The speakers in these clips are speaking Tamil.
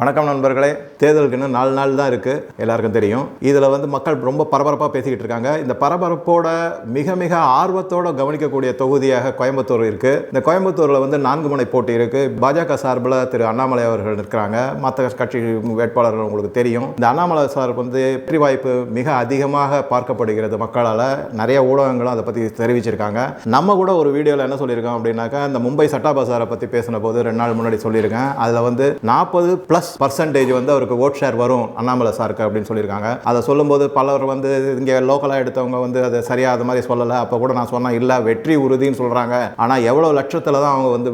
வணக்கம் நண்பர்களே. தேர்தலுக்கு இன்னும் நாலு நாள் தான் இருக்கு. எல்லாருக்கும் தெரியும். இதில் வந்து மக்கள் ரொம்ப பரபரப்பாக பேசிக்கிட்டு இருக்காங்க. இந்த பரபரப்போட மிக மிக ஆர்வத்தோட கவனிக்கக்கூடிய தொகுதியாக கோயம்புத்தூர் இருக்கு. இந்த கோயம்புத்தூரில் வந்து நான்கு முனை போட்டி இருக்கு. பாஜக சார்பில் திரு அண்ணாமலை அவர்கள் இருக்கிறாங்க மற்ற கட்சி வேட்பாளர்கள் உங்களுக்கு தெரியும். இந்த அண்ணாமலை சார் வந்து வெற்றி வாய்ப்பு மிக அதிகமாக பார்க்கப்படுகிறது மக்களால். நிறைய ஊடகங்களும் அதை பற்றி தெரிவிச்சிருக்காங்க. நம்ம கூட ஒரு வீடியோவில் என்ன சொல்லியிருக்கோம் அப்படின்னாக்கா இந்த மும்பை சட்டா பசாரை பற்றி பேசின போது ரெண்டு நாள் முன்னாடி சொல்லியிருக்கேன். அதில் வந்து நாற்பது ப்ளஸ் பர்சன்டேஜ் வந்து அவருக்கு ஓட் ஷேர் வரும் அண்ணாமலை சாருக்கு அப்படின்னு சொல்லியிருக்காங்க. அதை சொல்லும்போது பலர் வந்து இங்கே லோக்கலாக எடுத்தவங்க வந்து அதை சரியாக அது மாதிரி சொல்லலை. அப்போ கூட நான் சொன்னேன் இல்லை வெற்றி உறுதின்னு சொல்கிறாங்க ஆனால் எவ்வளோ லட்சத்தில் தான் அவங்க வந்து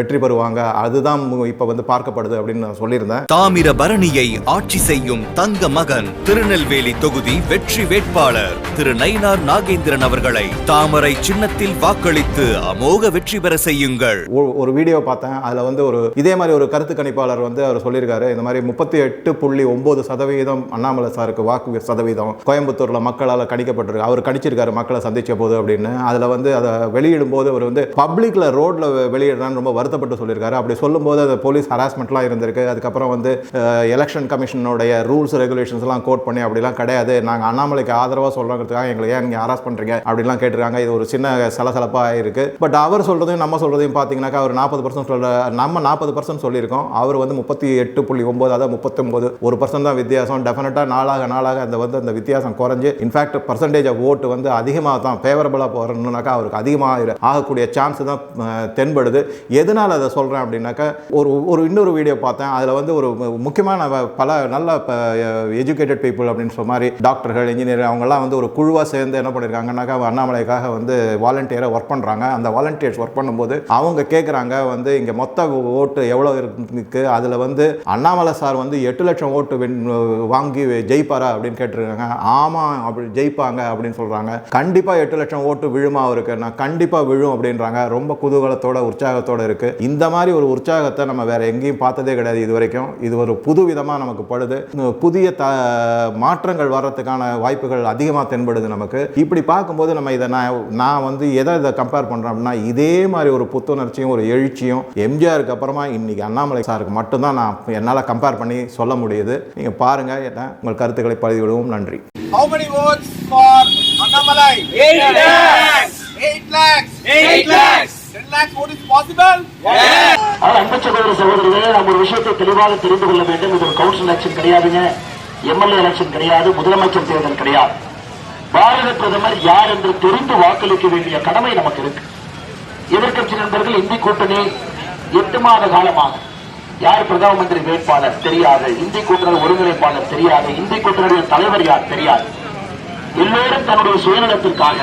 வெற்றி பெறுவாங்க. அதுதான் இப்போ வந்து பார்க்கப்படுது அப்படின்னு நான் சொல்லியிருந்தேன். தாமிர பரணியை ஆட்சி செய்யும் தங்க மகன் திருநெல்வேலி தொகுதி வெற்றி வேட்பாளர் திரு நயினார் நாகேந்திரன் அவர்களை தாமரை சின்னத்தில் வாக்களித்து அமோக வெற்றி பெற செய்யுங்கள். ஒரு வீடியோ பார்த்தேன். அதில் வந்து ஒரு இதே மாதிரி ஒரு கருத்து கணிப்பாளர் வந்து அவர் சொல்லியிருக்காரு. இந்த மாதிரி முப்பத்தி எட்டு புள்ளி ஒன்பது சதவீதம் அண்ணாமலை சாருக்கு வாக்கு சதவீதம் கோயம்புத்தூரில் மக்களால் கணிக்கப்பட்டிருக்கு. அவர் கணிச்சிருக்காரு மக்களை சந்திச்ச போது அப்படின்னு. அதில் வந்து அதை வெளியிடும் போது அவர் வந்து பப்ளிக்கில் ரோட்டில் வெளியிடுறான்னு ரொம்ப வருத்தப்பட்டு சொல்லியிருக்காரு. அப்படி சொல்லும்போது அது போலீஸ் ஹராஸ்மெண்ட்லாம் இருந்திருக்கு. அதுக்கப்புறம் வந்து எலெக்ஷன் கமிஷனுடைய ரூல்ஸ் ரெகுலேஷன்ஸ்லாம் கோட் பண்ணி அப்படிலாம் கிடையாது. நாங்கள் அண்ணாமலைக்கு ஆதரவாக சொல்கிறதுக்காக எங்களை ஏன் நீங்கள் ஹராஸ் பண்ணுறீங்க அப்படிலாம் கேட்டிருக்காங்க. இது ஒரு சின்ன சலசலப்பாக இருக்குது பட் அவர் சொல்கிறதையும் நம்ம சொல்கிறதையும் பார்த்தீங்கன்னாக்கா அவர் நாற்பது பர்சன்ட் சொல்ற நம்ம நாற்பது பர்சன்ட் சொல்லியிருக்கோம். அவர் வந்து முப்பத்தி எட்டு புள்ளி ஒம்பது அதாவது முப்பத்தொம்பது. ஒரு பர்சன்ட் தான் வித்தியாசம். டெஃபினட்டாக நாளாக நாளாக அந்த வந்து அந்த வித்தியாசம் குறைஞ்சு இன்ஃபேக்ட் பர்சன்டேஜ் ஆஃப் ஓட்டு வந்து அதிகமாக தான் ஃபேவரபுளாக போகிறணுனாக்கா அவருக்கு அதிகமாக ஆகக்கூடிய சான்ஸ் தான் தென்படுது. எதனால் அதை சொல்கிறேன் அப்படின்னாக்கா ஒரு ஒரு இன்னொரு வீடியோ பார்த்தேன். அதில் வந்து ஒரு மு- முக்கியமான பல நல்ல எஜுகேட்டட் பீப்புள் அப்படின்னு சொல்ல மாதிரி டாக்டர்கள் இன்ஜினியர் அவங்கெல்லாம் வந்து ஒரு குழுவாக சேர்ந்து என்ன பண்ணியிருக்காங்கன்னாக்கா அண்ணாமலைக்காக வந்து வாலண்டியராக ஒர்க் பண்ணுறாங்க அந்த வாலண்டியர்ஸ் ஒர்க் பண்ணும்போது அவங்க கேட்குறாங்க வந்து இங்கே மொத்த ஓட்டு எவ்வளோ இருக்கு அதில் வந்து அண்ணாமலை சார் வந்து எட்டு லட்சம் ஓட்டு வாங்கி ஜெயிப்பாரா அப்படின்னு கேட்டிருக்காங்க. ஆமாம் அப்படி ஜெயிப்பாங்க அப்படின்னு சொல்கிறாங்க கண்டிப்பாக எட்டு லட்சம் ஓட்டு விழுமா அவருக்கு நான் கண்டிப்பாக விழும் அப்படின்றாங்க. ரொம்ப குதூகலத்தோட உற்சாகத்தோட இருக்கு. இந்த மாதிரி ஒரு உற்சாகத்தை நம்ம வேற எங்கேயும் பார்த்ததே கிடையாது இது வரைக்கும் இது ஒரு புது விதமாக நமக்கு படுது. புதிய த மாற்றங்கள் வர்றதுக்கான வாய்ப்புகள் அதிகமாக தென்படுது நமக்கு. இப்படி பார்க்கும்போது நம்ம இதை நான் நான் வந்து எதை இதை கம்பேர் பண்ணுறேன் அப்படின்னா இதே மாதிரி ஒரு புத்துணர்ச்சியும் ஒரு எழுச்சியும் எம்ஜிஆருக்கு அப்புறமா இன்னைக்கு அண்ணாமலை சாருக்கு மட்டும்தான் நான் என்னால் கம்பேர் பண்ணி சொல்ல முடியுது. நீங்கள் பாருங்கள் என்ன உங்கள் கருத்துக்களை பதிவிடுவோம். நன்றி. How many votes for Annamalai? 8 lakhs! 8 lakhs! 8 lakhs! 10 lakhs. vote is possible? ஆனால் அன்பு சகோதர சகோதரிகளே நாம் ஒரு விஷயத்தை தெளிவாக தெரிந்து கொள்ள வேண்டும். இது ஒரு கவுன்சில் எலெக்ஷன் கிடையாதுங்க. எம்எல்ஏ எலெக்ஷன் கிடையாது. முதலமைச்சர் தேர்தல் கிடையாது. பாரத பிரதமர் யார் என்று தெரிந்து வாக்களிக்க வேண்டிய கடமை நமக்கு இருக்கு. எதிர்க்கட்சி நண்பர்கள் இந்தி கூட்டணி எட்டு மாத காலமாக யார் பிரதம மந்திரி வேட்பாளர் தெரியாது. இந்தி கூட்டணி ஒருங்கிணைப்பாளர் தெரியாது. இந்தி கூட்டணியுடைய தலைவர் யார் தெரியாது. எல்லோரும் தன்னுடைய சுயநலத்திற்காக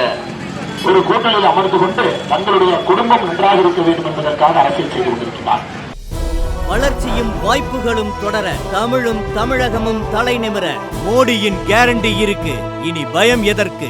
ஒரு கூட்டணியில் அமர்ந்து கொண்டு தங்களுடைய குடும்பம் நன்றாக இருக்க வேண்டும் என்பதற்காக அரசியல் செய்து கொண்டிருக்கிறார். வளர்ச்சியும் வாய்ப்புகளும் தொடர தமிழும் தமிழகமும் தலை நிமிர மோடியின் கேரண்டி இருக்கு. இனி பயம் எதற்கு?